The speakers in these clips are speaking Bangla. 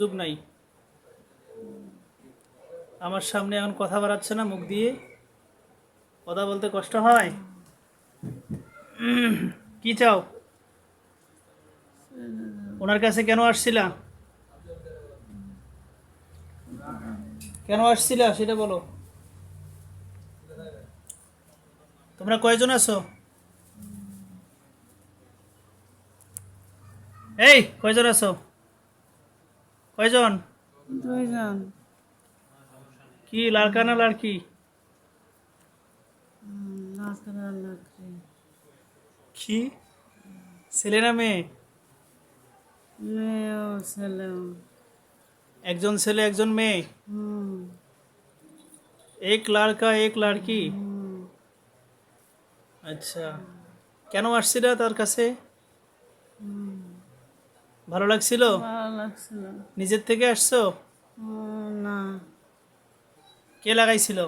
সুযোগ নাই। আমার সামনে এখন কথা বাড়াচ্ছে না, মুখ দিয়ে। কথা বলতে কষ্ট হয়? কি চাও? ওনার কাছে কেন আসছিলা? কেন আসছিলা সেটা বলো। তোমরা কয়জন আছো? এই, কয়জন আছো? কয়জন? দুইজন। কি লড়কা না লড়কি? লাকড়া লাকড়ি কি? ছেলে না মেয়ে? মেয়েও ছেলেও। একজন ছেলে একজন মেয়ে? হুম। এক লড়কা এক লড়কি? হুম। আচ্ছা। কেন আসছিলা তার কাছে? হুম। ভালো লাগছিল? ভালো লাগছিল। নিজের থেকে আসছো? না। কে লাগাইছিল?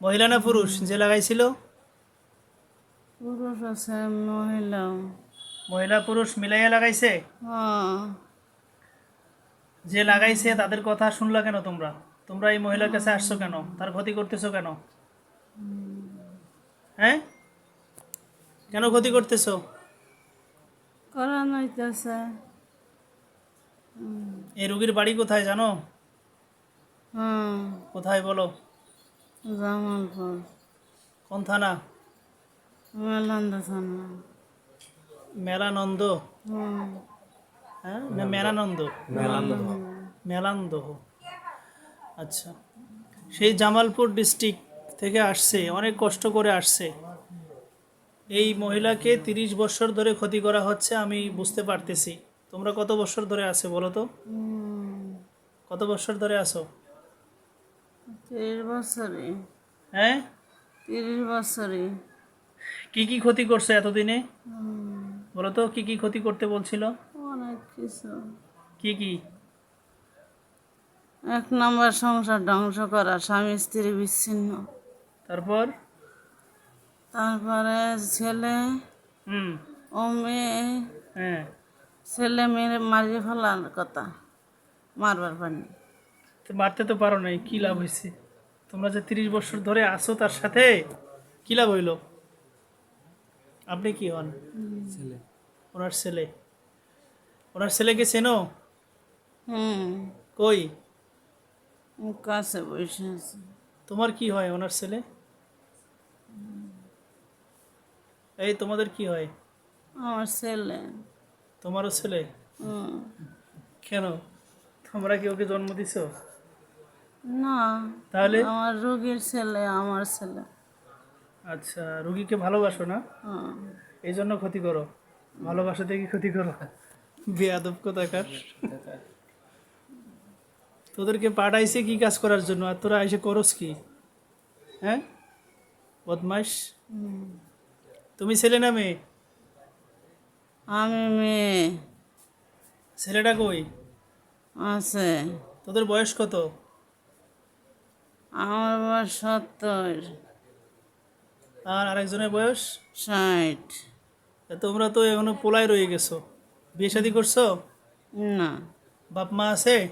মহিলা না পুরুষ? যে লাগাইছিল? পুরুষ আছে মহিলাও মহিলা পুরুষ মিলাইয়া লাগাইছে? হ্যাঁ। যে লাগাইছে তাদের কথা শুনলা কেন তোমরা? তোমরা এই মহিলার কাছে আসছো কেন? তার ক্ষতি করতেছো কেন? হ্যাঁ? কেন ক্ষতি করতেছো? করা নইতেছে এই রুগীর বাড়ি কোথায় জানো? হুম। কোথায় বলো? জামালপুর। কোন থানা? মেলান্দ থানা। মেলানন্দ? হ্যাঁ? না মেলানন্দ। মেলান্দ আচ্ছা। সেই জামালপুর ডিস্ট্রিক্ট থেকে আসছে অনেক কষ্ট করে আসছে। এই মহিলাকে তিরিশ বছর ধরে ক্ষতি করা হচ্ছে আমি বুঝতে পারতেছি। তোমরা কত বছর ধরে আছে বলো তো? কত বছর ধরে আসো তিরিশ বছরই। হ্যাঁ? তিরিশ বছরই। কি কি ক্ষতি করছে এতদিনে? বলো তো কি কি ক্ষতি করতে বলছিল? অনেক কিছু। কি কি? এক নম্বর সংসার ধ্বংস করা স্বামী স্ত্রী বিচ্ছিন্ন। তারপর? তারপরে ছেলে হুম। ও মেয়ে হ্যাঁ। ছেলে মেয়ে মারিয়ে ফেলার কথা মারবার পানি। তো মারতে তো পারো নাই কি লাভ হয়েছে তোমরা যে তিরিশ বছর ধরে আসো তার সাথে কি লাভ হইল? আপনি কি হন? ছেলে। ওনার ছেলে। ওনার ছেলেকে চেনো? হুম। কই? ও কাছে বসে আছে। তোমার কি হয় ওনার ছেলে? এই তোমাদের কি হয়? আমার ছেলে। তোমারও ছেলে? কেন? তোমরা কি ওকে জন্ম দিছ? না তাহলে? আমার রোগীর ছেলে আমার ছেলে। আচ্ছা রুগীকে ভালোবাসো না? এই জন্য ক্ষতি করো। ভালোবাসা থেকে ক্ষতি করো। বেয়াদব কথাকার। তোদেরকে পাঠাইছে কি কাজ করার জন্য? আর তোরা এসে করস কি? হ্যাঁ? বদমাস। তুমি ছেলে না মেয়ে? আমি মেয়ে ছেলেটা কই? আছে। তোদের বয়স কত? আমার বয়স সত্তর। আর আরেকজনের বয়স? ষাট। তোমরা তো এখনও পোলায় রয়ে গেছো। বিয়ে শাদি করছ? না। বাপ মা আছে?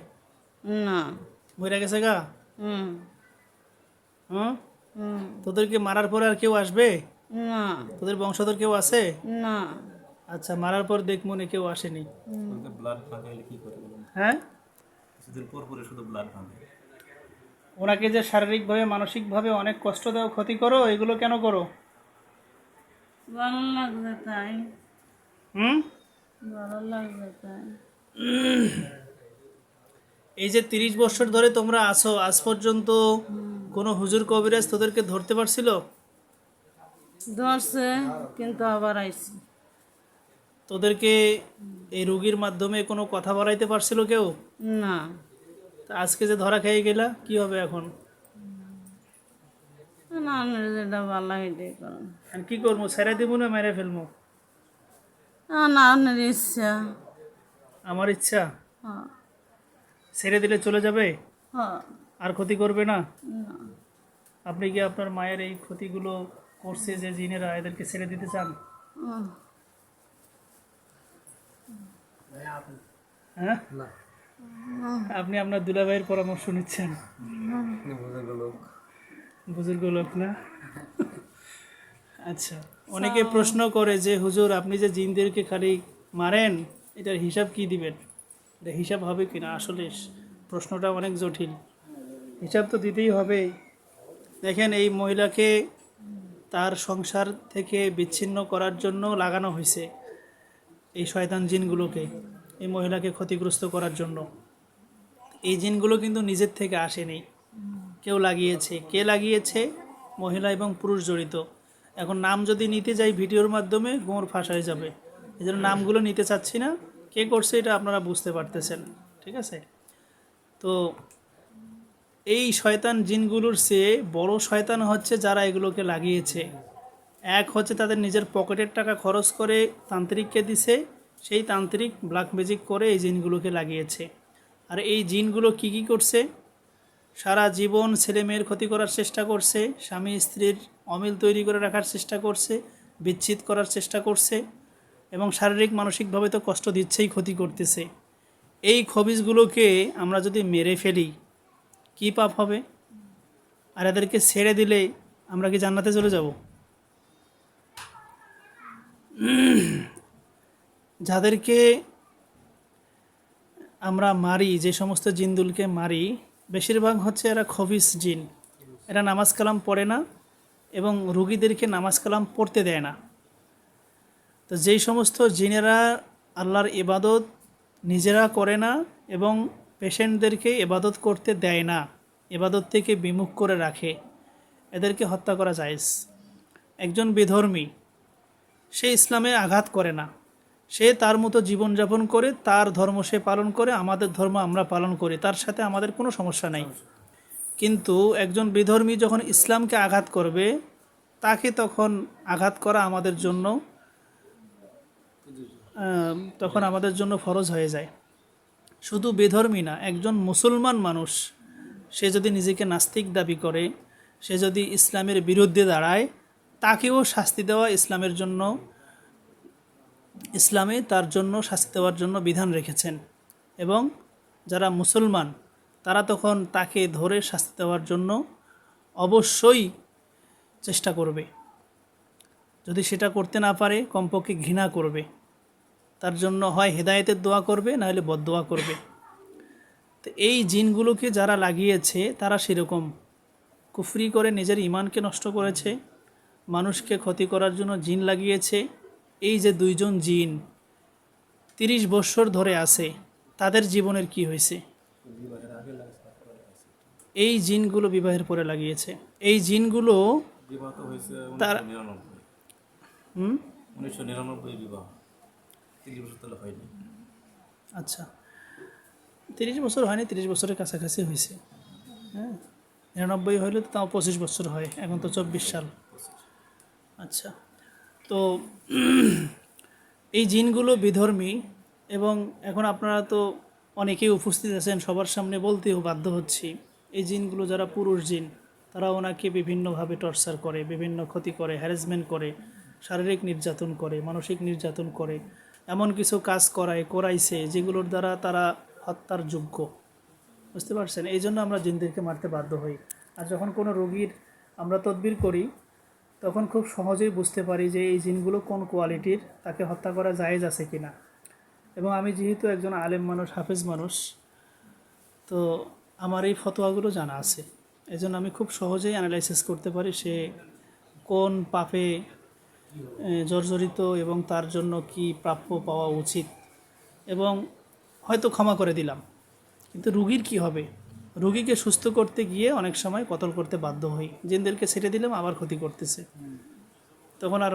না। মরে গেছে গা? হুম। হুম? হুম। তোদেরকে মারার পরে আর কেউ আসবে? না। তোদের বংশধর কেউ আছে? না। আচ্ছা মারার পর দেখ মনে কেউ আসেনি। ব্লাড ভাঙাইলে কি করে হ্যাঁ? কিছুদিন পর পরে শুধু ব্লাড ভাঙে। ওনাকে যে শারীরিকভাবে মানসিকভাবে অনেক কষ্ট দাও ক্ষতি করো এগুলো কেন করো? ভালো লাগবে তাই। হুম? ভালো লাগবে তাই। এই যে তিরিশ বছর ধরে তোমরা আছো আজ পর্যন্ত কোনো হুজুর কবিরাজ তোদেরকে ধরতে পারছিল? ধরছে কিন্তু আবার আইসি তোদেরকে এই রুগীর মাধ্যমে কোনো কথা বলাইতে পারছিল কেউ? না। তা আজকে যে ধরা খেয়ে গেলা কি হবে এখন? না যেটা ভালো এটাই করুন। আর কি করব ছেড়ে দিব না মেরে ফেলব? না আপনার ইচ্ছা। আমার ইচ্ছা? হ্যাঁ। ছেড়ে দিলে চলে যাবে? হ্যাঁ। আর ক্ষতি করবে না। আপনি কি আপনার মায়ের এই ক্ষতিগুলো করছে যে জিনেরা এদেরকে ছেড়ে দিতে চান। হ্যাঁ? আপনি আপনার দুলাভাইয়ের পরামর্শ নিচ্ছেন। বুজুর্গ লোক। না? আচ্ছা অনেকে প্রশ্ন করে যে হুজুর আপনি যে জিনদেরকে খালি মারেন এটার হিসাব কি দিবেন? এটা হিসাব হবে কিনা? আসলে প্রশ্নটা অনেক জটিল। হিসাব তো দিতেই হবে। দেখেন এই মহিলাকে তার সংসার থেকে বিচ্ছিন্ন করার জন্য লাগানো হয়েছে এই শয়তান জিনগুলোকে, এই মহিলাকে ক্ষতিগ্রস্ত করার জন্য। এই জিনগুলো কিন্তু নিজের থেকে আসেনি। কেউ লাগিয়েছে। কে লাগিয়েছে? মহিলা এবং পুরুষ জড়িত। এখন নাম যদি নিতে যাই ভিডিওর মাধ্যমে গোমর ফাঁস হয়ে যাবে। এই জন্য নামগুলো নিতে চাচ্ছি না। কে করছে এটা আপনারা বুঝতে পারতেছেন। ঠিক আছে? তো এই শয়তান জিনগুলোর চেয়ে বড় শয়তান হচ্ছে যারা এগুলোকে লাগিয়েছে। এক হচ্ছে তাদের নিজের পকেটের টাকা খরচ করে তান্ত্রিককে দিছে, সেই তান্ত্রিক ব্ল্যাক ম্যাজিক করে এই জিনগুলোকে লাগিয়েছে। আর এই জিনগুলো কি কি করছে? সারা জীবন ছেলে মেয়ের ক্ষতি করার চেষ্টা করছে, স্বামী স্ত্রীর অমিল তৈরি করে রাখার চেষ্টা করছে, বিচ্ছেদ করার চেষ্টা করছে, এবং শারীরিক, মানসিকভাবে তো কষ্ট দিচ্ছেই ক্ষতি করতেছে। এই খবিজগুলোকে আমরা যদি মেরে ফেলি কি পাপ হবে? আর এদেরকে ছেড়ে দিলে আমরা কি জান্নাতে চলে যাব? যাদেরকে আমরা মারি, যে সমস্ত জিনদুলকে মারি, বেশিরভাগ হচ্ছে এরা খবিস জিন। এরা নামাজ কালাম পড়ে না এবং রুগীদেরকে নামাজ কালাম পড়তে দেয় না। তো যেই সমস্ত জিনেরা আল্লাহর ইবাদত নিজেরা করে না এবং পেশেন্টদেরকে এবাদত করতে দেয় না, এবাদত থেকে বিমুখ করে রাখে। এদেরকে হত্যা করা যায় একজন বিধর্মী, সে ইসলামে আঘাত করে না। সে তার মতো জীবনযাপন করে, তার ধর্ম সে পালন করে, আমাদের ধর্ম আমরা পালন করি, তার সাথে আমাদের কোনো সমস্যা নাই। কিন্তু একজন বিধর্মী যখন ইসলামকে আঘাত করবে, তাকে তখন আঘাত করা আমাদের জন্য তখন আমাদের জন্য ফরজ হয়ে যায়। শুধু বেধর্মী না, একজন মুসলমান মানুষ, সে যদি নিজেকে নাস্তিক দাবি করে, সে যদি ইসলামের বিরুদ্ধে দাঁড়ায়, তাকেও শাস্তি দেওয়া ইসলামের জন্য, ইসলামে তার জন্য শাস্তি দেওয়ার জন্য বিধান রেখেছেন। এবং যারা মুসলমান, তারা তখন তাকে ধরে শাস্তি দেওয়ার জন্য অবশ্যই চেষ্টা করবে। যদি সেটা করতে না পারে, কমপক্ষে ঘৃণা করবে। তার জন্য হয় হেদায়েতের দোয়া করবে না হলে বদদোয়া করবে। তো এই জিনগুলোকে যারা লাগিয়েছে তারা সেরকম কুফরি করে নিজের ইমানকে নষ্ট করেছে মানুষকে ক্ষতি করার জন্য জিন লাগিয়েছে। এই যে দুইজন জিন তিরিশ বৎসর ধরে আছে তাদের জীবনের কি হয়েছে? এই জিনগুলো বিবাহের পরে লাগিয়েছে। এই জিনগুলো তার- হুম? উনিশশো নিরানব্বই বিবাহ। তিরিশ বছর তাহলে হয়নি। আচ্ছা। তিরিশ বছর হয়নি, তিরিশ বছরের কাছাকাছি হয়েছে। হ্যাঁ নিরানব্বই হইলে তো তাও পঁচিশ বছর হয়, এখন তো চব্বিশ সাল। আচ্ছা তো এই জিনগুলো বিধর্মী এবং এখন আপনারা তো অনেকেই উপস্থিত আছেন, সবার সামনে বলতেও বাধ্য হচ্ছি, এই জিনগুলো যারা পুরুষ জিন তারা ওনাকে বিভিন্নভাবে টর্চার করে, বিভিন্ন ক্ষতি করে হ্যারাসমেন্ট করে, শারীরিক নির্যাতন করে, মানসিক নির্যাতন করে। এমন কিছু কাজ করায়, করাইছে, যেগুলোর দ্বারা তারা হত্যার যোগ্য। বুঝতে পারছেন? এই জন্য আমরা জিনদেরকে মারতে বাধ্য হই। আর যখন কোনো রোগীর আমরা তদবির করি, তখন খুব সহজেই বুঝতে পারি যে এই জিনগুলো কোন কোয়ালিটির, তাকে হত্যা করা জায়েজ আছে কি না এবং আমি যেহেতু একজন আলেম মানুষ, হাফেজ মানুষ, তো আমার এই ফতোয়াগুলো জানা আছে। এই জন্য আমি খুব সহজেই অ্যানালাইসিস করতে পারি সে কোন পাপে জর্জরিত এবং তার জন্য কি প্রাপ্য পাওয়া উচিত? এবং হয়তো ক্ষমা করে দিলাম কিন্তু রুগীর কি হবে? রুগীকে সুস্থ করতে গিয়ে অনেক সময় কতল করতে বাধ্য হই। জিনদেরকে ছেড়ে দিলাম আবার ক্ষতি করতেছে। তখন আর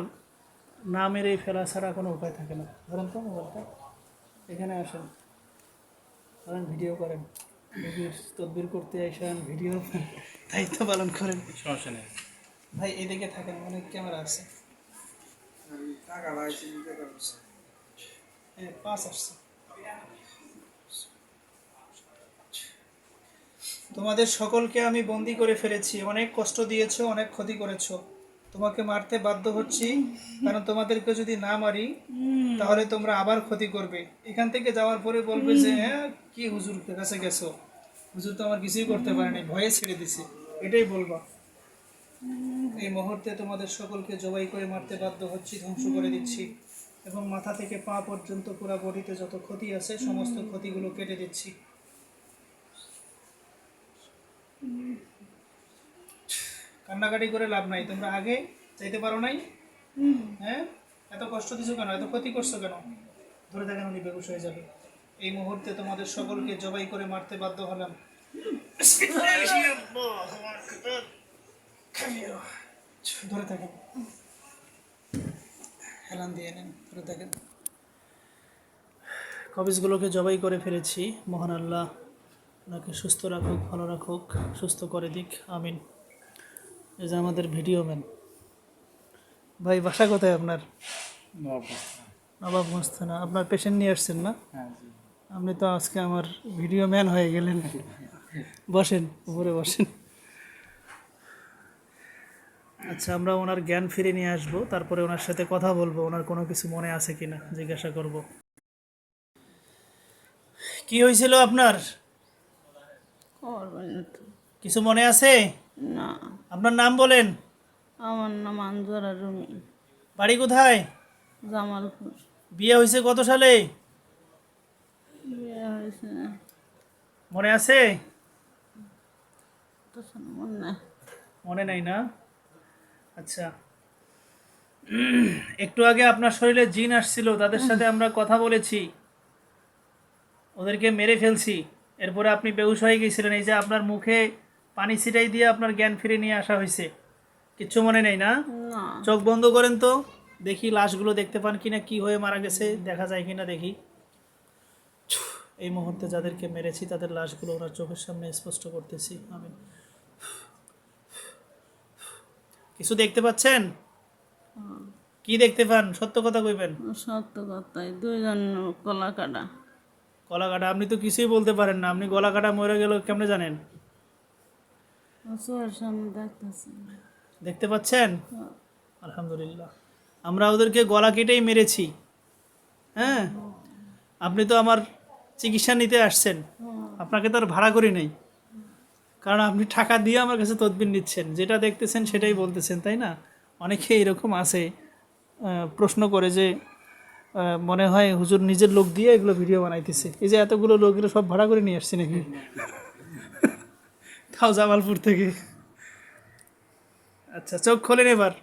না মেরে ফেলা ছাড়া কোনো উপায় থাকে না। ধরেন তো মোবাইলটা এখানে আসেন। ধরেন ভিডিও করেন। রুগীর তদবির করতে আসেন ভিডিও দায়িত্ব পালন করেন। সমস্যা নেই। ভাই এদিকে থাকেন অনেক ক্যামেরা আছে। হ্যাঁ পাঁচ আসছে তোমাদের সকলকে আমি বন্দি করে ফেলেছি। অনেক কষ্ট দিয়েছ অনেক ক্ষতি করেছ। তোমাকে মারতে বাধ্য হচ্ছি কারণ তোমাদেরকে যদি না মারি তাহলে তোমরা আবার ক্ষতি করবে। এখান থেকে যাওয়ার পরে বলবে যে হ্যাঁ কি হুজুর কাছে গেছো? হুজুর তো আমার কিছুই করতে পারেনি ভয়ে ছেড়ে দিছে। এটাই বলবা। এই মুহূর্তে তোমাদের সকলকে জবাই করে মারতে বাধ্য হচ্ছি ধ্বংস করে দিচ্ছি। এবং মাথা থেকে পা পর্যন্ত পুরা বডিতে যত ক্ষতি আছে সমস্ত ক্ষতিগুলো কেটে দিচ্ছি। কান্নাকাটি করে লাভ নাই। তোমরা আগে চাইতে পারো নাই? হ্যাঁ? এত কষ্ট দিছো কেন? এত ক্ষতি করছ কেন? ধরে থাকেন উনি বেগুস হয়ে যাবে। এই মুহূর্তে তোমাদের সকলকে জবাই করে মারতে বাধ্য হলাম। ধরে থাকেন হেলান দিয়ে নেন ধরে থাকেন কবিজগুলোকে জবাই করে ফেলেছি। মহান আল্লাহ ওনাকে সুস্থ রাখুক ভালো রাখুক সুস্থ করে দিক আমিন। এই যে আমাদের ভিডিও ম্যান। ভাই বাসা কোথায় আপনার? নবাবগঞ্জ থানা। আপনার পেশেন্ট নিয়ে আসছেন না? আপনি তো আজকে আমার ভিডিও ম্যান হয়ে গেলেন। বসেন উপরে বসেন। আচ্ছা আমরা ওনার জ্ঞান ফিরে নিয়ে আসব তারপরে ওনার সাথে কথা বলব ওনার কোনো কিছু মনে আছে কিনা জিজ্ঞাসা করব। কি হয়েছিল আপনার? কিছু মনে আছে? না। আপনার নাম বলেন। আমার নাম আঞ্জরা রুমি। বাড়ি কোথায়? জামালপুর। বিয়ে হয়েছে কত সালে? বিয়ে হয়েছে। মনে আছে? মনে নাই না? আচ্ছা। একটু আগে আপনার শরীরে জিন আসছিল তাদের সাথে আমরা কথা বলেছি। ওদেরকে মেরে ফেলছি। এরপরে আপনি বেহুশ হয়ে গেছিলেন এই যে আপনার মুখে পানি ছিটাই দিয়ে আপনার জ্ঞান ফিরে নিয়ে আসা হয়েছে। কিচ্ছু মনে নেই না? না। চোখ বন্ধ করেন তো। দেখি লাশগুলো দেখতে পান কিনা কি হয়ে মারা গেছে দেখা যায় কিনা দেখি। এই মুহূর্তে যাদেরকে মেরেছি তাদের লাশগুলো ওনার চোখের সামনে স্পষ্ট করতেছি। আমি কিছু দেখতে পাচ্ছেন? কি দেখতে পান? সত্য কথা কইবেন। সত্য কথাই দুইজন কলা কাটা গলা কাটা আপনি তো কিছুই বলতে পারেন না। আপনি গলা কাটা মরে গেল কেমনে জানেন? দেখতে পাচ্ছেন? আলহামদুলিল্লাহ। আমরা ওদেরকে গলা কেটেই মেরেছি। হ্যাঁ? আপনি তো আমার চিকিৎসা নিতে আসছেন। আপনাকে তো আর ভাড়া করি নাই। কারণ আপনি টাকা দিয়ে আমার কাছে তদবির নিচ্ছেন। যেটা দেখতেছেন সেটাই বলতেছেন, তাই না? অনেকে এরকম আছে প্রশ্ন করে যে মনে হয় হুজুর নিজের লোক দিয়ে এগুলো ভিডিও বানাইতেছে। এই যে এতগুলো লোকগুলো সব ভাড়া করে নিয়ে আসছে নাকি? তাও জামালপুর থেকে। আচ্ছা চোখ খোলেন এবার।